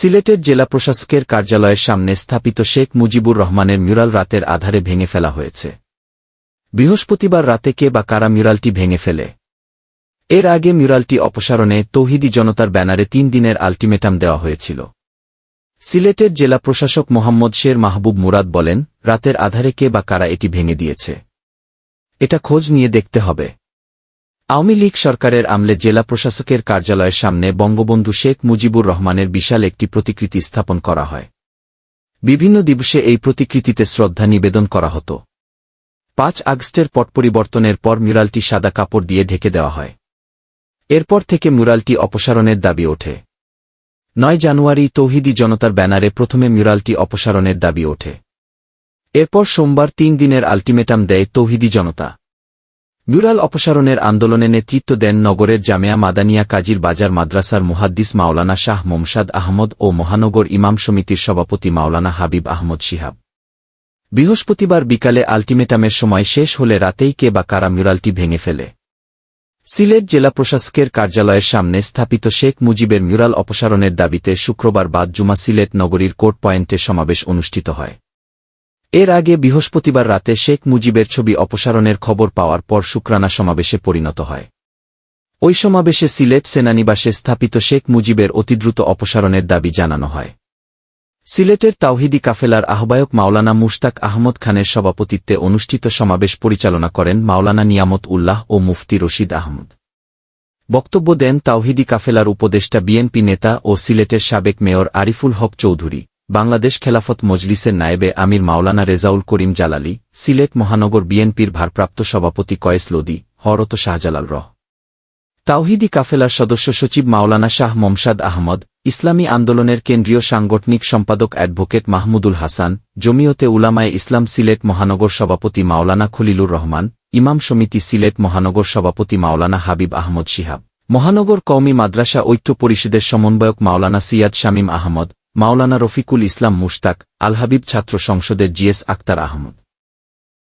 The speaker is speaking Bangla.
সিলেটের জেলা প্রশাসকের কার্যালয়ের সামনে স্থাপিত শেখ মুজিবুর রহমানের মিউরাল রাতের আধারে ভেঙে ফেলা হয়েছে। বৃহস্পতিবার রাতে কে বা কারা মিউরালটি ভেঙে ফেলে? এর আগে মিউরালটি অপসারণে তৌহিদি জনতার ব্যানারে তিন দিনের আলটিমেটাম দেওয়া হয়েছিল। সিলেটের জেলা প্রশাসক মোহাম্মদ শের মাহবুব মুরাদ বলেন, রাতের আধারে কে বা কারা এটি ভেঙে দিয়েছে। এটা খোঁজ নিয়ে দেখতে হবে। আওয়ামী লীগ সরকারের আমলে জেলা প্রশাসকের কার্যালয়ের সামনে বঙ্গবন্ধু শেখ মুজিবুর রহমানের বিশাল একটি প্রতিকৃতি স্থাপন করা হয়। বিভিন্ন দিবসে এই প্রতিকৃতিতে শ্রদ্ধা নিবেদন করা হতো। পাঁচ আগস্টের পট পরিবর্তনের পর মিউরালটি সাদা কাপড় দিয়ে ঢেকে দেওয়া হয়। এরপর থেকে মিউরালটি অপসারণের দাবি ওঠে। নয় জানুয়ারি তৌহিদি জনতার ব্যানারে প্রথমে মিউরালটি অপসারণের দাবি ওঠে। এরপর সোমবার তিন দিনের আলটিমেটাম দেয় তৌহিদি জনতা। মিউরাল অপসারণের আন্দোলনে নেতৃত্ব দেন নগরের জামেয়া মাদানিয়া কাজীর বাজার মাদ্রাসার মুহাদ্দিস মাওলানা শাহ মোমসাদ আহমদ ও মহানগর ইমাম সমিতির সভাপতি মাওলানা হাবিব আহমদ শিহাব। বৃহস্পতিবার বিকালে আলটিমেটামের সময় শেষ হলে রাতেই কে বা কারা মিউরালটি ভেঙে ফেলে। সিলেট জেলা প্রশাসকের কার্যালয়ের সামনে স্থাপিত শেখ মুজিবের মিউরাল অপসারণের দাবিতে শুক্রবার বাদ জুমা সিলেট নগরীর কোর্ট পয়েন্টে সমাবেশ অনুষ্ঠিত হয়। এর আগে বৃহস্পতিবার রাতে শেখ মুজিবের ছবি অপসারণের খবর পাওয়ার পর শুক্রানা সমাবেশে পরিণত হয়। ওই সমাবেশে সিলেট সেনানিবাসে স্থাপিত শেখ মুজিবের অতিদ্রুত অপসারণের দাবি জানানো হয়। সিলেটের তাওহিদি কাফেলার আহ্বায়ক মাওলানা মুশতাক আহমদ খানের সভাপতিত্বে অনুষ্ঠিত সমাবেশ পরিচালনা করেন মাওলানা নিয়ামত উল্লাহ ও মুফতি রশিদ আহমদ। বক্তব্য দেন তাওহিদি কাফেলার উপদেষ্টা বিএনপি নেতা ও সিলেটের সাবেক মেয়র আরিফুল হক চৌধুরী। বাংলাদেশ খেলাফত মজলিসের নায়েবে আমির মাওলানা রেজাউল করিম জালালি, সিলেট মহানগর বিএনপির ভারপ্রাপ্ত সভাপতি কয়েস লোদি, হরত শাহজালাল রহ। তাওহিদি কাফেলার সদস্য সচিব মাওলানা শাহ মমসাদ আহমদ, ইসলামী আন্দোলনের কেন্দ্রীয় সাংগঠনিক সম্পাদক অ্যাডভোকেট মাহমুদুল হাসান, জমিয়তে উলামায়ে ইসলাম সিলেট মহানগর সভাপতি মাওলানা খলিলুর রহমান, ইমাম সমিতি সিলেট মহানগর সভাপতি মাওলানা হাবিব আহমদ শিহাব, মহানগর কওমি মাদ্রাসা ঐক্য পরিষদের সমন্বয়ক মাওলানা সিয়াদ শামীম আহমদ মাওলানা রফিকুল ইসলাম মুশতাক আলহাবিব ছাত্র সংসদের জিএস আক্তার আহমদ।